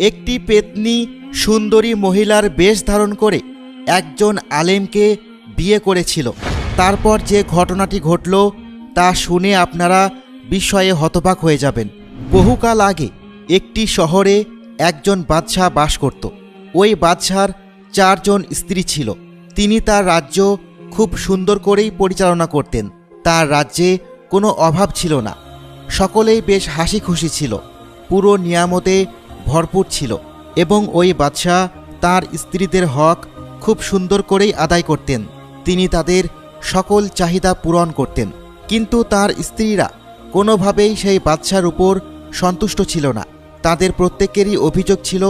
একটি পেতনি সুন্দরী মহিলার বেশ ধারণ করে একজন আলেমকে বিয়ে করেছিল। তারপর যে ঘটনাটি ঘটল, তা শুনে আপনারা বিস্ময়ে হতবাক হয়ে যাবেন। বহুকাল আগে একটি শহরে একজন বাদশাহ বাস করত। ওই বাদশার চারজন স্ত্রী ছিল। তিনি তার রাজ্য খুব সুন্দর করেই পরিচালনা করতেন। তার রাজ্যে কোনো অভাব ছিল না। সকলেই বেশ হাসি খুশি ছিল। পুরো নিয়ামতে ভরপুর ছিল এবং ওই বাদশাহ তার স্ত্রীদের হক খুব সুন্দর করেই আদায় করতেন। তিনি তাদের সকল চাহিদা পূরণ করতেন, কিন্তু তার স্ত্রীরা কোনোভাবেই সেই বাদশার উপর সন্তুষ্ট ছিল না। তাদের প্রত্যেকেরই অভিযোগ ছিল,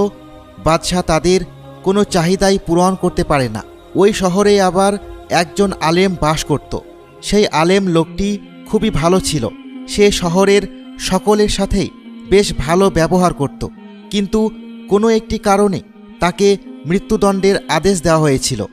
বাদশাহ তাদের কোনো চাহিদাই পূরণ করতে পারে না। ওই শহরে আবার একজন আলেম বাস করত। সেই আলেম লোকটি খুবই ভালো ছিল। সে শহরের সকলের সাথেই বেশ ভালো ব্যবহার করত। কিন্তু কোনো একটি কারণে তাকে মৃত্যুদণ্ডের আদেশ দেওয়া হয়েছিল।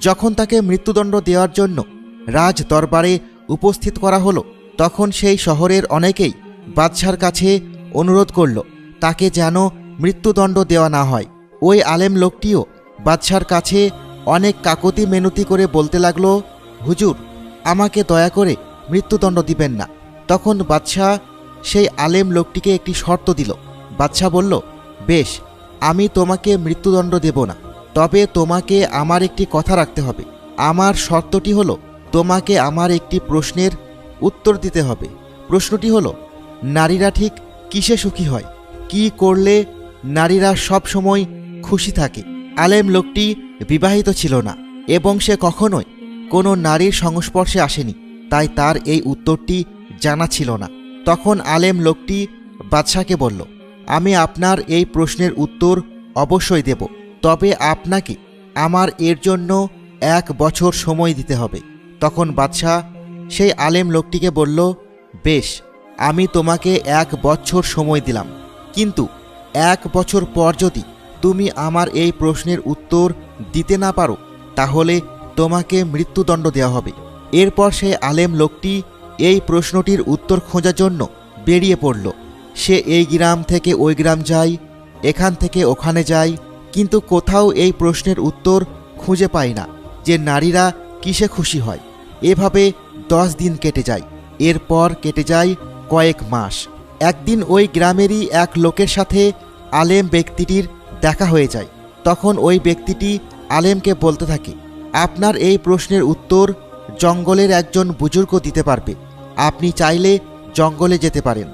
যখন তাকে মৃত্যুদণ্ড দেওয়ার জন্য রাজ দরবারে উপস্থিত করা হলো, তখন সেই শহরের অনেকেই বাদশার কাছে অনুরোধ করল, তাকে যেন মৃত্যুদণ্ড দেওয়া না হয়। ওই আলেম লোকটিও বাদশার কাছে অনেক কাকতি মেনতি করে বলতে লাগল, হুজুর, আমাকে দয়া করে মৃত্যুদণ্ড দিবেন না। তখন বাদশাহ সেই আলেম লোকটিকে একটি শর্ত দিল। বাদশাহ বলল বেশ, আমি তোমাকে মৃত্যুদণ্ড দেব না। তবে তোমাকে আমার একটি কথা রাখতে হবে। আমার শর্তটি হলো, তোমাকে আমার একটি প্রশ্নের উত্তর দিতে হবে। প্রশ্নটি হলো, নারীরা ঠিক কিসে সুখী হয়? কি করলে নারীরা সব সময় খুশি থাকে? আলেম লোকটি বিবাহিত ছিল না, এবং সে কখনোই কোনো নারীর সংস্পর্শে আসেনি, তাই তার এই উত্তরটি জানা ছিল না। তখন আলেম লোকটি বাদশাকে বলল আমি আপনার এই প্রশ্নের উত্তর অবশ্যই দেব, তবে আপনাকে আমার এর জন্য এক বছর সময় দিতে হবে। তখন বাদশাহ সেই আলেম লোকটিকে বলল, বেশ, আমি তোমাকে এক বছর সময় দিলাম। কিন্তু এক বছর পর যদি তুমি আমার এই প্রশ্নের উত্তর দিতে না পারো, তাহলে তোমাকে মৃত্যুদণ্ড দেওয়া হবে। এরপর সেই আলেম লোকটি এই প্রশ্নটির উত্তর খোঁজার জন্য বেরিয়ে পড়ল। সে এই গ্রাম থেকে ওই গ্রাম যায়, এখান থেকে ওখানে যায়, কিন্তু কোথাও এই প্রশ্নের উত্তর খুঁজে পায় না যে নারীরা কিসে খুশি হয়। এভাবে দশ দিন কেটে যায়। এরপর কেটে যায় কয়েক মাস। একদিন ওই গ্রামেরই এক লোকের সাথে আলেম ব্যক্তিটির দেখা হয়ে যায়। তখন ওই ব্যক্তিটি আলেমকে বলতে থাকে, আপনার এই প্রশ্নের উত্তর জঙ্গলের একজন বুজুর্গ দিতে পারবে। আপনি চাইলে জঙ্গলে যেতে পারেন।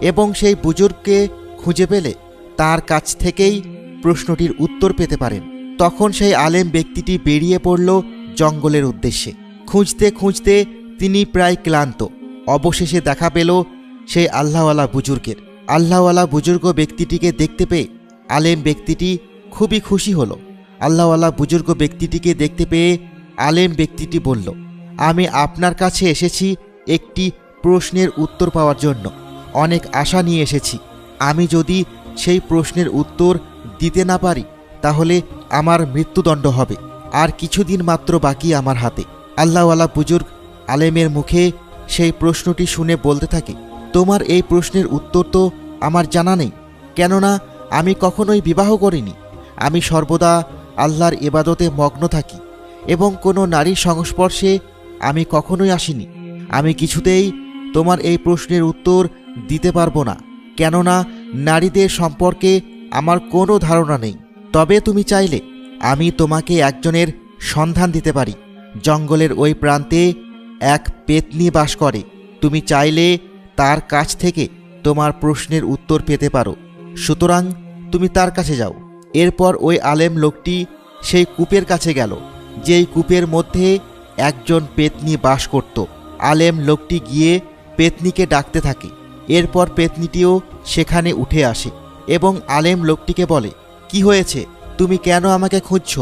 এবং সেই বুজুর্গকে খুঁজে পেলে তার কাছ থেকেই প্রশ্নটির উত্তর পেতে পারেন। তখন সেই আলেম ব্যক্তিটি বেরিয়ে পড়ল জঙ্গলের উদ্দেশ্যে। খুঁজতে খুঁজতে তিনি প্রায় ক্লান্ত। অবশেষে দেখা পেল সেই আল্লাহওয়ালা বুজুর্গের। আল্লাহওয়ালা বুজুর্গ ব্যক্তিটিকে দেখতে পেয়ে আলেম ব্যক্তিটি খুবই খুশি হলো। আল্লাহওয়ালা বুজুর্গ ব্যক্তিটিকে দেখতে পেয়ে আলেম ব্যক্তিটি বলল, আমি আপনার কাছে এসেছি একটি প্রশ্নের উত্তর পাওয়ার জন্য। অনেক আশা নিয়ে এসেছি। আমি যদি সেই প্রশ্নের উত্তর দিতে না পারি, তাহলে আমার মৃত্যুদণ্ড হবে। আর কিছুদিন মাত্র বাকি আমার হাতে। আল্লাহওয়ালা বুজুর্গ আলেমের মুখে সেই প্রশ্নটি শুনে বলতে থাকে, তোমার এই প্রশ্নের উত্তর তো আমার জানা নেই। কেননা আমি কখনোই বিবাহ করিনি। আমি সর্বদা আল্লাহর এবাদতে মগ্ন থাকি। এবং কোনো নারীর সংস্পর্শে আমি কখনোই আসিনি। আমি কিছুতেই তোমার এই প্রশ্নের উত্তর দিতে পারব না। কেননা নারীদের সম্পর্কে আমার কোনো ধারণা নেই। তবে তুমি চাইলে আমি তোমাকে একজনের সন্ধান দিতে পারি। জঙ্গলের ওই প্রান্তে এক পেতনি বাস করে। তুমি চাইলে তার কাছ থেকে তোমার প্রশ্নের উত্তর পেতে পারো। সুতরাং তুমি তার কাছে যাও। এরপর ওই আলেম লোকটি সেই কূপের কাছে গেল, যেই কূপের মধ্যে একজন পেতনি বাস করত। আলেম লোকটি গিয়ে পেতনিকে ডাকতে থাকে। এরপর পেতনিটিও সেখানে উঠে আসে এবং আলেম লোকটিকে বলে, কি হয়েছে? তুমি কেন আমাকে খুঁজছ?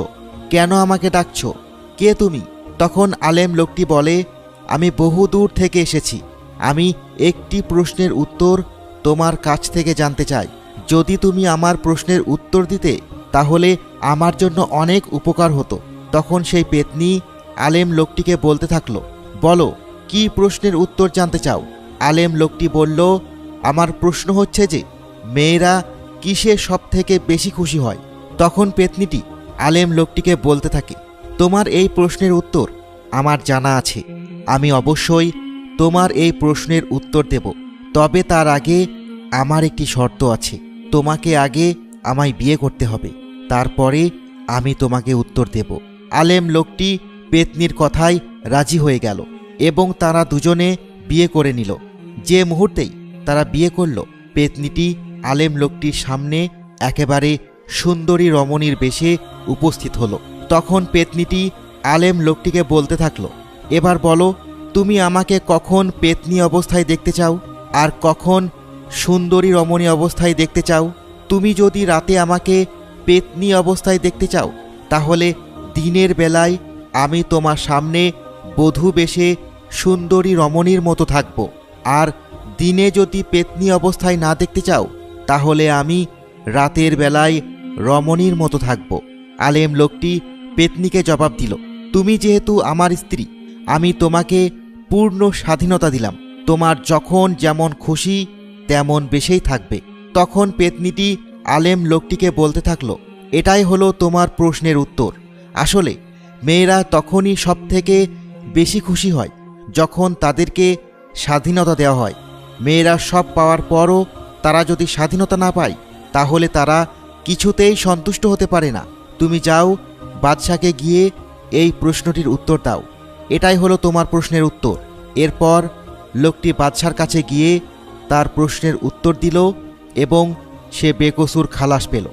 কেন আমাকে ডাকছ? কে তুমি? তখন আলেম লোকটি বলে, আমি বহু দূর থেকে এসেছি। আমি একটি প্রশ্নের উত্তর তোমার কাছ থেকে জানতে চাই। যদি তুমি আমার প্রশ্নের উত্তর দিতে, তাহলে আমার জন্য অনেক উপকার হতো। তখন সেই পেতনি আলেম লোকটিকে বলতে থাকল, বলো, কি প্রশ্নের উত্তর জানতে চাও? আলেম লোকটি বলল, আমার প্রশ্ন হচ্ছে যে, মেয়েরা কিসে সব থেকে বেশি খুশি হয়? তখন পেতনিটি আলেম লোকটিকে বলতে থাকে, তোমার এই প্রশ্নের উত্তর আমার জানা আছে। আমি অবশ্যই তোমার এই প্রশ্নের উত্তর দেব। তবে তার আগে আমার একটি শর্ত আছে। তোমাকে আগে আমায় বিয়ে করতে হবে। তারপরে আমি তোমাকে উত্তর দেব। আলেম লোকটি পেতনির কথায় রাজি হয়ে গেল এবং তারা দুজনে বিয়ে করে নিল। যে মুহূর্তেই তারা বিয়ে করল, পেতনিটি, আলেম লোকটির সামনে একেবারে সুন্দরী রমণীর বেশে উপস্থিত হলো। তখন পেতনিটি আলেম লোকটিকে বলতে থাকল, এবার বলো, তুমি আমাকে কখন পেতনি অবস্থায় দেখতে চাও? আর কখন সুন্দরী রমণী অবস্থায় দেখতে চাও? তুমি যদি রাতে আমাকে পেতনি অবস্থায় দেখতে চাও, তাহলে দিনের বেলায় আমি তোমার সামনে বধূ বেশে সুন্দরী রমণীর মতো থাকব। আর দিনে যদি পেতনি অবস্থায় না দেখতে চাও, তাহলে আমি রাতের বেলায় রমণীর মতো থাকব। আলেম লোকটি পেতনিকে জবাব দিল, তুমি যেহেতু আমার স্ত্রী, আমি তোমাকে পূর্ণ স্বাধীনতা দিলাম। তোমার যখন যেমন খুশি, তেমন বেশেই থাকবে। তখন পেতনিটি আলেম লোকটিকে বলতে থাকল, এটাই হলো তোমার প্রশ্নের উত্তর। আসলে, মেয়েরা তখনই সব থেকে বেশি খুশি হয়, যখন তাদেরকে স্বাধীনতা দেওয়া হয়। মেয়েরা সব পাওয়ার পরও তারা যদি স্বাধীনতা না পায়, তাহলে তারা কিছুতেই সন্তুষ্ট হতে পারে না। তুমি যাও, বাদশাকে গিয়ে এই প্রশ্নটির উত্তর দাও। এটাই হলো তোমার প্রশ্নের উত্তর। এরপর লোকটি বাদশার কাছে গিয়ে তার প্রশ্নের উত্তর দিল এবং সে বেকসুর খালাস পেল।